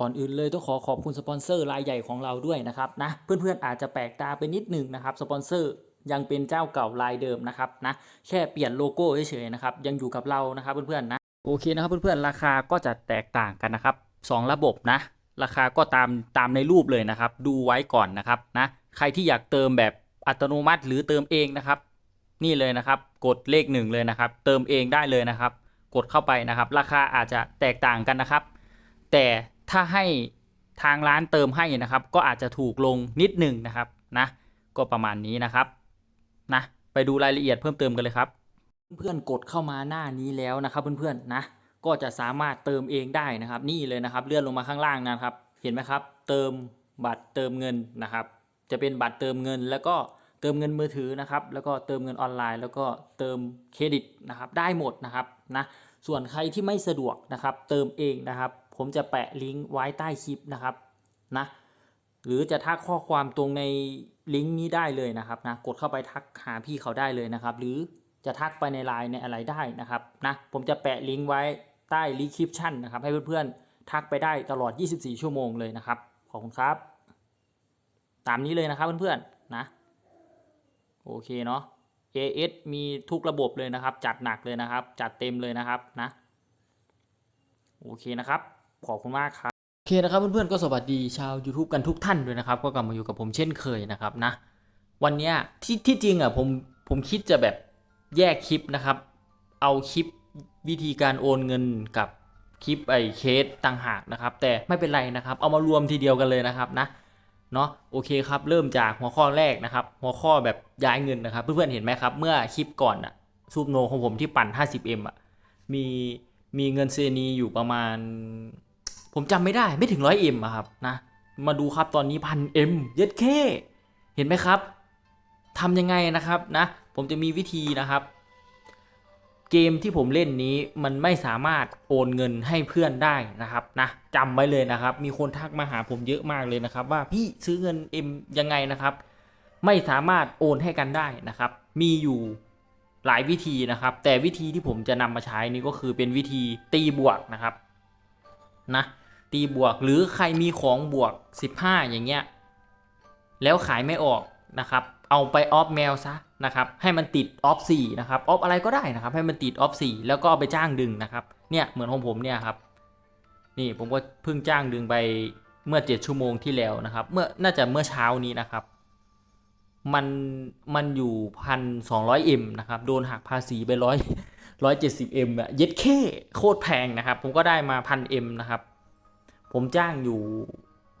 ก่อนอื่นเลยต้องขอขอบคุณสปอนเซอร์รายใหญ่ของเราด้วยนะครับนะเพื่อนๆอาจจะแปลกตาไปนิดหนึงนะครับสปอนเซอร์ยังเป็นเจ้าเก่ารายเดิมนะครับนะแค่เปลี่ยนโลโก้เฉยๆนะครับยังอยู่กับเรานะครับเพื่อนๆนะโอเคนะครับเพื่อนๆราคาก็จะแตกต่างกันนะครับสองระบบนะราคาก็ตามตามในรูปเลยนะครับ ดูไว้ก่อนนะครับนะใครที่อยากเติมแบบอัตโนมัติหรือเติมเองนะครับ นี่เลยนะครับ กดเลขหนึ่งเลยนะครับ เติมเองได้เลยนะครับ กดเข้าไปนะครับ ราคาอาจจะแตกต่างกันนะครับ แต่ ถ้าให้ทางร้านเติมให้นะครับ ก็อาจจะถูกลงนิดหนึ่งนะครับนะก็ประมาณนี้นะครับนะไปดูรายละเอียดเพิ่มเติมกันเลยครับ เพื่อนๆกดเข้ามาหน้านี้แล้วนะครับเพื่อนๆนะก็จะสามารถเติมเองได้นะครับ นี่เลยนะครับ เลื่อนลงมาข้างล่างนะครับ เห็นไหมครับ เติมบัตรเติมเงินนะครับ จะเป็นบัตรเติมเงิน แล้วก็เติมเงินมือถือนะครับ แล้วก็เติมเงินออนไลน์ แล้วก็เติมเครดิตนะครับ ได้หมดนะครับนะส่วนใครที่ไม่สะดวกนะครับ เติมเองนะครับ ผมจะแปะลิงก์ไว้ใต้คลิปนะครับนะหรือจะทักข้อความตรงในลิงก์นี้ได้เลยนะครับนะกดเข้าไปทักหาพี่เขาได้เลยนะครับ หรือจะทักไปในไลน์ในอะไรได้นะครับนะผมจะแปะลิงก์ไว้ใต้รีคริปชั่นนะครับ ให้เพื่อนๆทักไปได้ตลอด 24 ชั่วโมงเลยนะครับ ขอบคุณครับ ตามนี้เลยนะครับเพื่อนๆนะโอเคเนาะ AS มีทุกระบบเลยนะครับ จัดหนักเลยนะครับ จัดเต็มเลยนะครับนะโอเคนะครับ ขอบคุณมากครับโอเคนะครับเพื่อนๆก็สวัสดีชาว YouTube กันทุกท่านด้วยนะครับ ก็กลับมาอยู่กับผมเช่นเคยนะครับนะ วันนี้ที่ที่จริงอะผมผมคิดจะแบบแยกคลิปนะครับ เอาคลิปวิธีการโอนเงินกับคลิปไอ้เคสต่างหากนะครับ แต่ไม่เป็นไรนะครับ เอามารวมทีเดียวกันเลยนะครับนะเนาะโอเคครับ เริ่มจากหัวข้อแรกนะครับ หัวข้อแบบย้ายเงินนะครับ เพื่อนๆเห็นไหมครับ เมื่อคลิปก่อนอะซูปโนของผมที่ปั่น 50M อะมีมีเงินเซนีอยู่ประมาณ ผมจำไม่ได้ไม่ถึง 100M อะครับนะ มาดูครับตอนนี้พัน M เย็ดเคเห็นไหมครับทำยังไงนะครับนะ ผมจะมีวิธีนะครับ เกมที่ผมเล่นนี้มันไม่สามารถโอนเงินให้เพื่อนได้นะครับนะจำไว้เลยนะครับ มีคนทักมาหาผมเยอะมากเลยนะครับ ว่าพี่ซื้อเงิน M ยังไงนะครับ ไม่สามารถโอนให้กันได้นะครับ มีอยู่หลายวิธีนะครับ แต่วิธีที่ผมจะนำมาใช้นี่ก็คือเป็นวิธีตีบวกนะครับนะ ตีบวก หรือใครมีของบวก 15 อย่างเงี้ย แล้วขายไม่ออกนะครับ เอาไปออฟแมวซะนะครับ ให้มันติดออฟ4นะครับ ออฟอะไรก็ได้นะครับ ให้มันติดออฟ4แล้วก็เอาไปจ้างดึงนะครับ เนี่ยเหมือนของผมเนี่ยครับ นี่ผมก็เพิ่งจ้างดึงไปเมื่อ 7 ชั่วโมงที่แล้วนะครับ เมื่อน่าจะเมื่อเช้านี้นะครับ มันมันอยู่พันสองร้อยเอ็มนะครับ โดนหักภาษีไปร้อยร้อยเจ็ดสิบเอ็มอะเย็ดเคโคตรแพงนะครับ ผมก็ได้มาพันเอ็มนะครับ ผมจ้างอยู่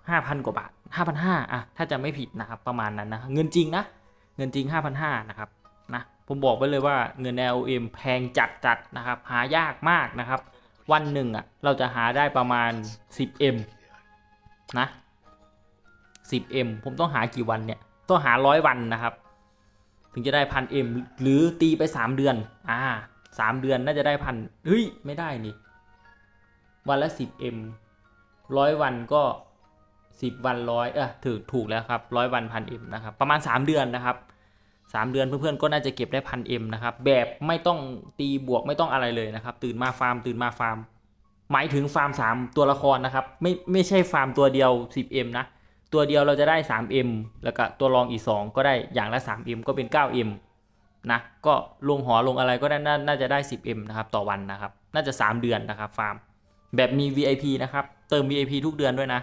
ห้าพันกว่าบาทห้าพันห้าอะถ้าจะไม่ผิดนะครับประมาณนั้นนะเงินจริงนะ เงินจริงห้าพันห้านะครับนะผมบอกไว้เลยว่าเงิน LM แพงจัดจัดๆนะครับ หายากมากนะครับ วันหนึ่งอะเราจะหาได้ประมาณ 10M นะ 10M ผมต้องหากี่วันเนี่ยต้องหาร้อยวันนะครับ ถึงจะได้พัน M หรือตีไป 3 เดือน อ่าสามเดือนน่าจะได้พันเฮ้ย ไม่ได้นี่ วันละ 10M ร้อยวันก็ 10 วันร้อยเออถูกถูกแล้วครับร้อยวันพัน M นะครับประมาณ 3 เดือนนะครับสามเดือนเพื่อนๆก็น่าจะเก็บได้พันเอ็มนะครับแบบไม่ต้องตีบวกไม่ต้องอะไรเลยนะครับ ตื่นมาฟาร์มตื่นมาฟาร์ม หมายถึงฟาร์มสามตัวละครนะครับ ไม่ไม่ใช่ฟาร์มตัวเดียว 10M นะตัวเดียวเราจะได้ 3M แล้วก็ตัวรองอีก 2 ก็ได้อย่างละ 3M ก็เป็น 9M นะก็ลงหอลงอะไรก็ได้น่าน่าจะได้ 10M นะครับต่อวันนะครับ น่าจะ 3 เดือนนะครับฟาร์มแบบมี VIP นะครับ เติม VIP ทุกเดือนด้วยนะ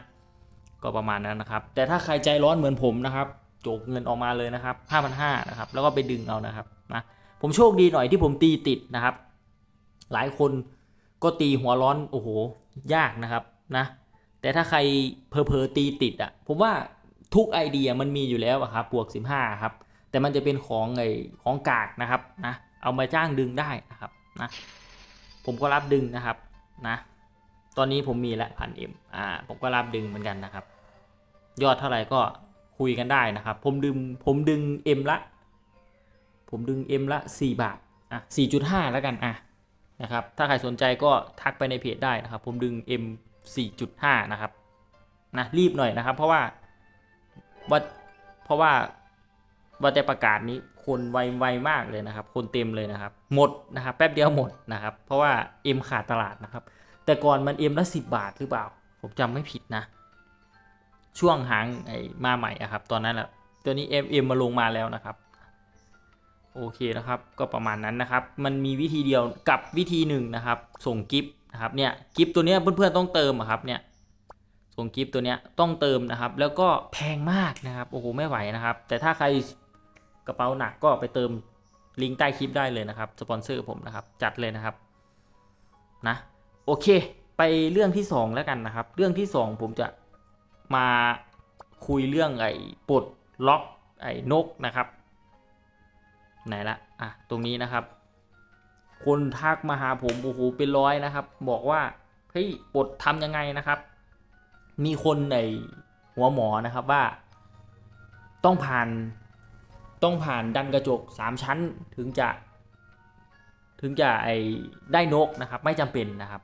ก็ประมาณนั้นนะครับ แต่ถ้าใครใจร้อนเหมือนผมนะครับโจกเงินออกมาเลยนะครับ5,500นะครับ แล้วก็ไปดึงเอานะครับนะผมโชคดีหน่อยที่ผมตีติดนะครับ หลายคนก็ตีหัวร้อนโอ้โหยากนะครับนะแต่ถ้าใครเพอเพอตีติดอะผมว่าทุกไอเดียมันมีอยู่แล้วครับบวก 15ครับแต่มันจะเป็นของไอของกากนะครับนะเอามาจ้างดึงได้นะครับนะผมก็รับดึงนะครับนะ ตอนนี้ผมมีละพันเอ็มอ่าผมก็รับดึงเหมือนกันนะครับ ยอดเท่าไหร่ก็คุยกันได้นะครับ ผมดึงผมดึง M ละ ผมดึง M ละ 4 บาทอะ4.5 แล้วกันอะนะครับ ถ้าใครสนใจก็ทักไปในเพจได้นะครับ ผมดึง M 4.5 นะครับนะรีบหน่อยนะครับ เพราะว่าว่าเพราะว่าว่าแต่ประกาศนี้คนไวไวมากเลยนะครับ คนเต็มเลยนะครับ หมดนะครับ แป๊บเดียวหมดนะครับ เพราะว่า M ขาดตลาดนะครับ แต่ก่อนมัน M ละ10บาทหรือเปล่า ผมจำไม่ผิดนะ ช่วงหางไอ้มาใหม่อะครับ ตอนนั้นแหละตัวนี้ MM มเอ็มมาลงมาแล้วนะครับ โอเคนะครับ ก็ประมาณนั้นนะครับ มันมีวิธีเดียวกับวิธีหนึ่งนะครับ ส่งกิฟต์นะครับเนี่ยกิฟต์ตัวเนี้ยเพื่อนๆต้องเติมอะครับเนี่ยส่งกิฟต์ตัวเนี้ยต้องเติมนะครับ แล้วก็แพงมากนะครับโอ้โหไม่ไหวนะครับ แต่ถ้าใครกระเป๋าหนักก็ไปเติมลิงก์ใต้คลิปได้เลยนะครับสปอนเซอร์ผมนะครับ จัดเลยนะครับนะ โอเค ไปเรื่องที่สองแล้วกันนะครับ เรื่องที่สองผมจะมาคุยเรื่องไอ้ปลดล็อกไอ้นกนะครับ ไหนละอะตรงนี้นะครับ คนทักมาหาผมโอ้โหเป็นร้อยนะครับ บอกว่าเฮ้ยปลดทำยังไงนะครับ มีคนในหัวหมอนะครับว่า ต้องผ่านต้องผ่านดันกระจก 3 ชั้นถึงจะ ถึงจะไอได้นกนะครับ ไม่จำเป็นนะครับ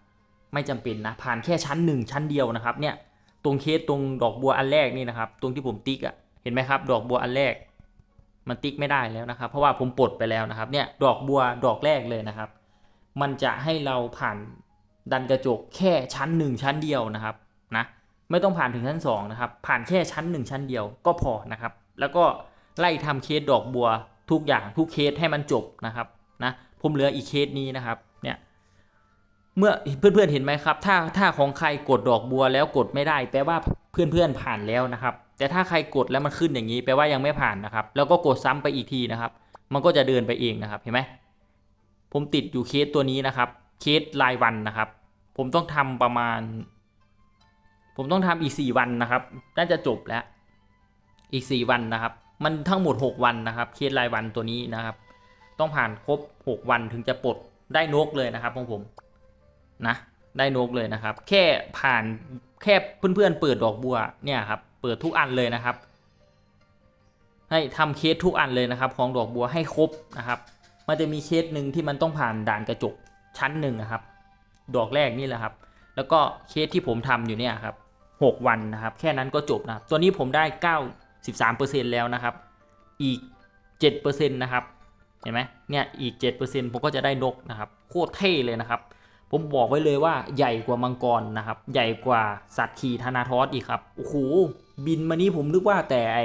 ไม่จำเป็นนะผ่านแค่ชั้น 1 ชั้นเดียวนะครับเนี่ยตรงเคสตรงดอกบัวอันแรกนี่นะครับตรงที่ผมติ๊กอะ่ะเห็นไหมครับ ดอกบัวอันแรก มันติ๊กไม่ได้แล้วนะครับ เพราะว่าผมปลดไปแล้วนะครับเนี่ยดอกบัวดอกแรกเลยนะครับ มันจะให้เราผ่านดันกระจกแค่ชั้น 1 ชั้นเดียวนะครับนะไม่ต้องผ่านถึงชั้น2นะครับผ่านแค่ชั้น 1 ชั้นเดียวก็พอนะครับ แล้วก็ไล่ทำเคสดอกบัวทุกอย่างทุกเคสให้มันจบนะครับนะผมเหลืออีกเคสนี้นะครับ เมื่อเพื่อนๆเห็นไหมครับ ถ้าถ้าของใครกดดอกบัวแล้วกดไม่ได้ แปลว่าเพื่อนๆผ่านแล้วนะครับ แต่ถ้าใครกดแล้วมันขึ้นอย่างนี้แปลว่ายังไม่ผ่านนะครับ แล้วก็กดซ้ำไปอีกทีนะครับ มันก็จะเดินไปเองนะครับเห็นไหมผมติดอยู่เคสตัวนี้นะครับเคสรายวันนะครับ ผมต้องทำประมาณ ผมต้องทำอีก 4 วันนะครับน่าจะจบแล้ว อีก 4 วันนะครับ มันทั้งหมด 6 วันนะครับ เคสรายวันตัวนี้นะครับ ต้องผ่านครบ 6 วันถึงจะปลดได้นกเลยนะครับของผม นะได้นกเลยนะครับ แค่ผ่านแค่เพื่อนๆเปิดดอกบัวเนี่ยครับเปิดทุกอันเลยนะครับ ให้ทำเคสทุกอันเลยนะครับของดอกบัวให้ครบนะครับ มันจะมีเคสหนึ่งที่มันต้องผ่านด่านกระจกชั้นหนึ่งนะครับ ดอกแรกนี่แหละครับ แล้วก็เคสที่ผมทำอยู่เนี่ยครับ6วันนะครับ แค่นั้นก็จบนะครับ ตัวนี้ผมได้93%แล้วนะครับ อีก7%นะครับ เห็นไหมเนี่ยอีก7%ผมก็จะได้นกนะครับ โคตรเท่เลยนะครับ ผมบอกไว้เลยว่าใหญ่กว่ามังกรนะครับ ใหญ่กว่าสัตว์ขี่ธนาทอสอีกครับโอ้โหบินมานี้ผมนึกว่าแต่ไอ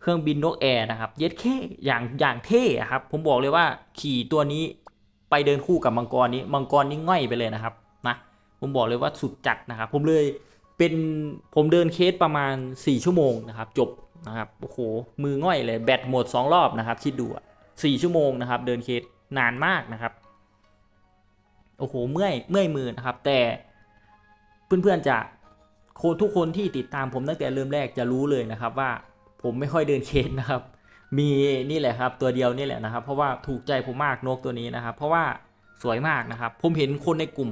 เครื่องบินนกแอร์นะครับเย็ดแค่อย่างอย่างเท่ครับ ผมบอกเลยว่าขี่ตัวนี้ไปเดินคู่กับมังกรนี้มังกรนี้ง่อยไปเลยนะครับนะผมบอกเลยว่าสุดจัดนะครับ ผมเลยเป็นผมเดินเคสประมาณ 4 ชั่วโมงนะครับ จบนะครับโอ้โหมือง่อยเลยแบตหมด 2 รอบนะครับคิดดูอะสี่ชั่วโมงนะครับ เดินเคสนานมากนะครับ โอ้โหเมื่อยเมื่อยมือนะครับ แต่เพื่อนๆจะคนทุกคนที่ติดตามผมตั้งแต่เริ่มแรกจะรู้เลยนะครับว่าผมไม่ค่อยเดินเคสนะครับ มีนี่แหละครับ ตัวเดียวนี่แหละนะครับ เพราะว่าถูกใจผมมากนกตัวนี้นะครับ เพราะว่าสวยมากนะครับ ผมเห็นคนในกลุ่ม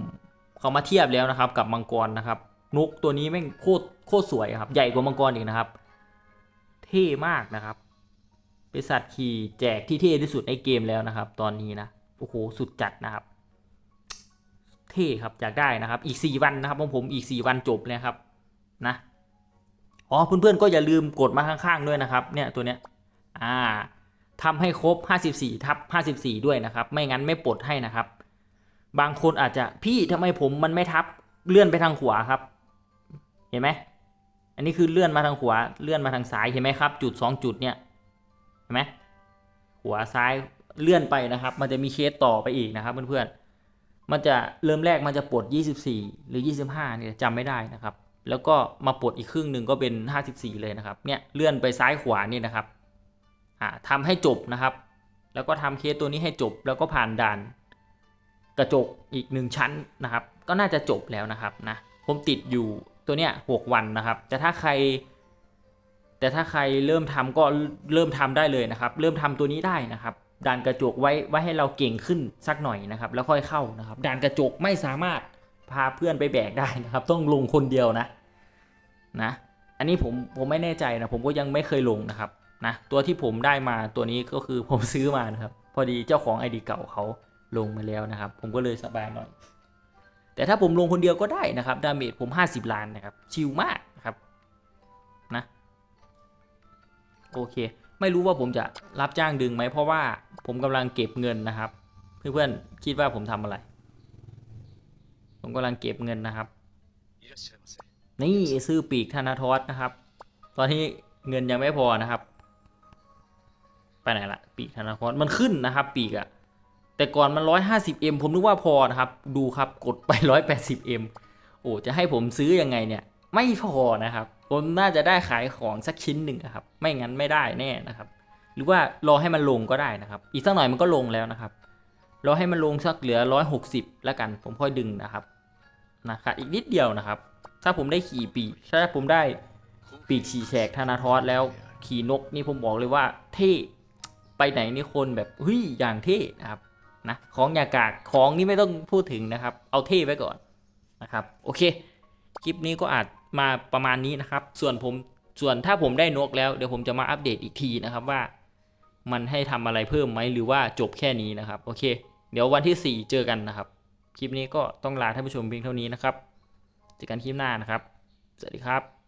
เขามาเทียบแล้วนะครับ กับมังกรนะครับ นกตัวนี้แม่งโคตรโคตรสวยครับ ใหญ่กว่ามังกรอีกนะครับ เท่มากนะครับเป็นสัตว์ขี่แจกที่เท่ที่สุดในเกมแล้วนะครับ ตอนนี้นะโอ้โหสุดจัดนะครับ เท่ครับอยากได้นะครับ อีก 4 วันนะครับของผมอีก 4 วันจบเลยครับนะอ๋อเพื่อนๆก็อย่าลืมกดมาข้างๆด้วยนะครับ เนี่ยตัวเนี้ยอ่าทำให้ครบ 54ทับ54 ด้วยนะครับ ไม่งั้นไม่ปลดให้นะครับ บางคนอาจจะพี่ทำไมผมมันไม่ทับเลื่อนไปทางขวาครับ เห็นไหมอันนี้คือเลื่อนมาทางขวาเลื่อนมาทางซ้ายเห็นไหมครับ จุด 2 จุดเนี่ยเห็นไหมขวาซ้ายเลื่อนไปนะครับ มันจะมีเคสต่อไปอีกนะครับเพื่อนๆ มันจะเริ่มแรกมันจะปลด 24 หรือ 25เนี่ยจำไม่ได้นะครับ แล้วก็มาปลดอีกครึ่งหนึ่งก็เป็น 54 เลยนะครับ เนี่ยเลื่อนไปซ้ายขวานี่นะครับอ่าทำให้จบนะครับ แล้วก็ทำเคสตัวนี้ให้จบ แล้วก็ผ่านด่านกระจกอีกหนึ่งชั้นนะครับ ก็น่าจะจบแล้วนะครับนะ ผมติดอยู่ตัวเนี้ยหกวันนะครับ แต่ถ้าใคร แต่ถ้าใครเริ่มทำก็เริ่มทำได้เลยนะครับ เริ่มทำตัวนี้ได้นะครับ ด่านกระจกไว้ไว้ให้เราเก่งขึ้นสักหน่อยนะครับแล้วค่อยเข้านะครับด่านกระจกไม่สามารถพาเพื่อนไปแบกได้นะครับ ต้องลงคนเดียวนะนะอันนี้ผมผมไม่แน่ใจนะผมก็ยังไม่เคยลงนะครับนะตัวที่ผมได้มาตัวนี้ก็คือผมซื้อมานะครับ พอดีเจ้าของไอดีเก่าเขาลงมาแล้วนะครับ ผมก็เลยสบายหน่อย แต่ถ้าผมลงคนเดียวก็ได้นะครับดาเมจผม 50 ล้านนะครับชิลมากนะครับนะโอเค ไม่รู้ว่าผมจะรับจ้างดึงไหมเพราะว่าผมกำลังเก็บเงินนะครับ เพื่อนๆคิดว่าผมทำอะไร ผมกำลังเก็บเงินนะครับ นี่ซื้อปีกธนาทศนะครับ ตอนนี้เงินยังไม่พอนะครับ ไปไหนละปีกธนาทศมันขึ้นนะครับ ปีกอะแต่ก่อนมัน 150m ผมนึกว่าพอนะครับ ดูครับกดไป 180m โอ้จะให้ผมซื้ออยังไงเนี่ย ไม่พอนะครับ ผมน่าจะได้ขายของสักชิ้นหนึ่งอะครับ ไม่งั้นไม่ได้แน่นะครับ หรือว่ารอให้มันลงก็ได้นะครับ อีกสักหน่อยมันก็ลงแล้วนะครับ รอให้มันลงสักเหลือ 160 แล้วกัน ผมค่อยดึงนะครับ นะครับ อีกนิดเดียวนะครับ ถ้าผมได้ขี่ปีกถ้าผมได้ปีกขี่แฉกธนาทอสแล้วขี่นกนี่ผมบอกเลยว่า เท่ไปไหนนี่คนแบบเฮ้ยอย่างเท่นะครับนะของอยากากของนี่ไม่ต้องพูดถึงนะครับ เอาเท่ไว้ก่อนนะครับ โอเค คลิปนี้ก็อาจ มาประมาณนี้นะครับ ส่วนผมส่วนถ้าผมได้นกแล้วเดี๋ยวผมจะมาอัปเดตอีกทีนะครับว่า มันให้ทำอะไรเพิ่มไหมหรือว่าจบแค่นี้นะครับโอเค เดี๋ยววันที่ 4 เจอกันนะครับ คลิปนี้ก็ต้องลาท่านผู้ชมเพียงเท่านี้นะครับเจอกันคลิปหน้านะครับ สวัสดีครับ